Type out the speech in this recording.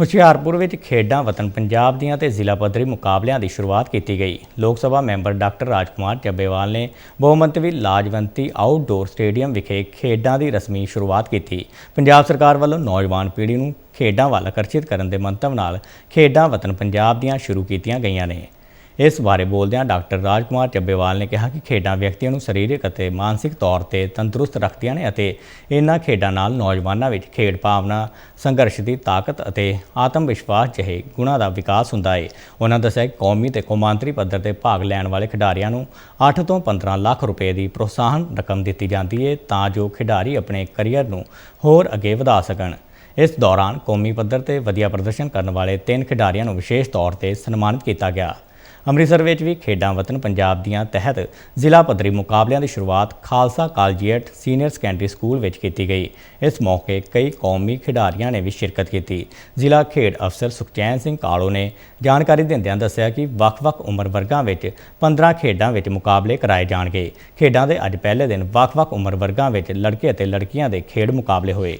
ਹੁਸ਼ਿਆਰਪੁਰ ਵਿੱਚ ਖੇਡਾਂ ਵਤਨ ਪੰਜਾਬ ਦੀਆਂ ਤੇ ਜ਼ਿਲ੍ਹਾ ਪੱਧਰੀ ਮੁਕਾਬਲਿਆਂ ਦੀ ਸ਼ੁਰੂਆਤ ਕੀਤੀ ਗਈ। ਲੋਕ ਸਭਾ ਮੈਂਬਰ ਡਾਕਟਰ ਰਾਜਕੁਮਾਰ ਚੱਬੇਵਾਲ ਨੇ ਬਹੁਮੰਤਵੀ ਲਾਜਵੰਤੀ ਆਊਟਡੋਰ ਸਟੇਡੀਅਮ ਵਿਖੇ ਖੇਡਾਂ ਦੀ ਰਸਮੀ ਸ਼ੁਰੂਆਤ ਕੀਤੀ। ਪੰਜਾਬ ਸਰਕਾਰ ਵੱਲੋਂ ਨੌਜਵਾਨ ਪੀੜ੍ਹੀ ਨੂੰ ਖੇਡਾਂ ਵੱਲ ਆਕਰਸ਼ਿਤ ਕਰਨ ਦੇ ਮੰਤਵ ਨਾਲ ਖੇਡਾਂ ਵਤਨ ਪੰਜਾਬ ਦੀਆਂ ਸ਼ੁਰੂ ਕੀਤੀਆਂ ਗਈਆਂ ਨੇ। ਇਸ ਬਾਰੇ ਬੋਲਦਿਆਂ ਡਾਕਟਰ ਰਾਜਕੁਮਾਰ ਚੱਬੇਵਾਲ ਨੇ ਕਿਹਾ ਕਿ ਖੇਡਾਂ ਵਿਅਕਤੀਆਂ ਨੂੰ ਸਰੀਰਕ ਅਤੇ ਮਾਨਸਿਕ ਤੌਰ ਤੇ ਤੰਦਰੁਸਤ ਰੱਖਦੀਆਂ ਨੇ ਅਤੇ ਇਹਨਾਂ ਖੇਡਾਂ ਨਾਲ ਨੌਜਵਾਨਾਂ ਵਿੱਚ ਖੇਡ ਭਾਵਨਾ, ਸੰਘਰਸ਼ ਦੀ ਤਾਕਤ ਅਤੇ ਆਤਮ ਵਿਸ਼ਵਾਸ ਜਿਹੇ ਗੁਣਾਂ ਦਾ ਵਿਕਾਸ ਹੁੰਦਾ ਹੈ ਉਹਨਾਂ ਦੱਸਿਆ ਕਿ ਕੌਮੀ ਤੇ ਕੌਮਾਂਤਰੀ ਪੱਧਰ ਤੇ ਭਾਗ ਲੈਣ ਵਾਲੇ ਖਿਡਾਰੀਆਂ ਨੂੰ 8 ਤੋਂ 15 ਲੱਖ ਰੁਪਏ ਦੀ ਪ੍ਰੋਤਸਾਹਨ ਰਕਮ ਦਿੱਤੀ ਜਾਂਦੀ ਹੈ ਤਾਂ ਜੋ ਖਿਡਾਰੀ ਆਪਣੇ ਕੈਰੀਅਰ ਨੂੰ ਹੋਰ ਅੱਗੇ ਵਧਾ ਸਕਣ। ਇਸ ਦੌਰਾਨ ਕੌਮੀ ਪੱਧਰ ਤੇ ਵਧੀਆ ਪ੍ਰਦਰਸ਼ਨ ਕਰਨ ਵਾਲੇ ਤਿੰਨ ਖਿਡਾਰੀਆਂ ਨੂੰ ਵਿਸ਼ੇਸ਼ ਤੌਰ ਤੇ ਸਨਮਾਨਿਤ ਕੀਤਾ ਗਿਆ। ਅੰਮ੍ਰਿਤਸਰ ਵਿੱਚ ਵੀ ਖੇਡਾਂ ਵਤਨ ਪੰਜਾਬ ਦੀਆਂ ਤਹਿਤ ਜ਼ਿਲ੍ਹਾ ਪੱਧਰੀ ਮੁਕਾਬਲਿਆਂ ਦੀ ਸ਼ੁਰੂਆਤ Khalsa collegiate senior secondary school ਵਿੱਚ ਕੀਤੀ ਗਈ। ਇਸ ਮੌਕੇ ਕਈ ਕੌਮੀ ਖਿਡਾਰੀਆਂ ਨੇ ਵੀ ਸ਼ਿਰਕਤ ਕੀਤੀ। ਜ਼ਿਲ੍ਹਾ ਖੇਡ ਅਫਸਰ ਸੁਖਚੈਨ ਸਿੰਘ ਕਾਲੋ ਨੇ ਜਾਣਕਾਰੀ ਦਿੰਦਿਆਂ ਦੱਸਿਆ ਕਿ ਵੱਖ-ਵੱਖ ਉਮਰ ਵਰਗਾਂ ਵਿੱਚ 15 ਖੇਡਾਂ ਵਿੱਚ ਮੁਕਾਬਲੇ ਕਰਾਏ ਜਾਣਗੇ। ਖੇਡਾਂ ਦੇ ਅੱਜ ਪਹਿਲੇ ਦਿਨ ਵੱਖ-ਵੱਖ ਉਮਰ ਵਰਗਾਂ ਵਿੱਚ ਲੜਕੇ ਅਤੇ ਲੜਕੀਆਂ ਦੇ ਖੇਡ ਮੁਕਾਬਲੇ ਹੋਏ।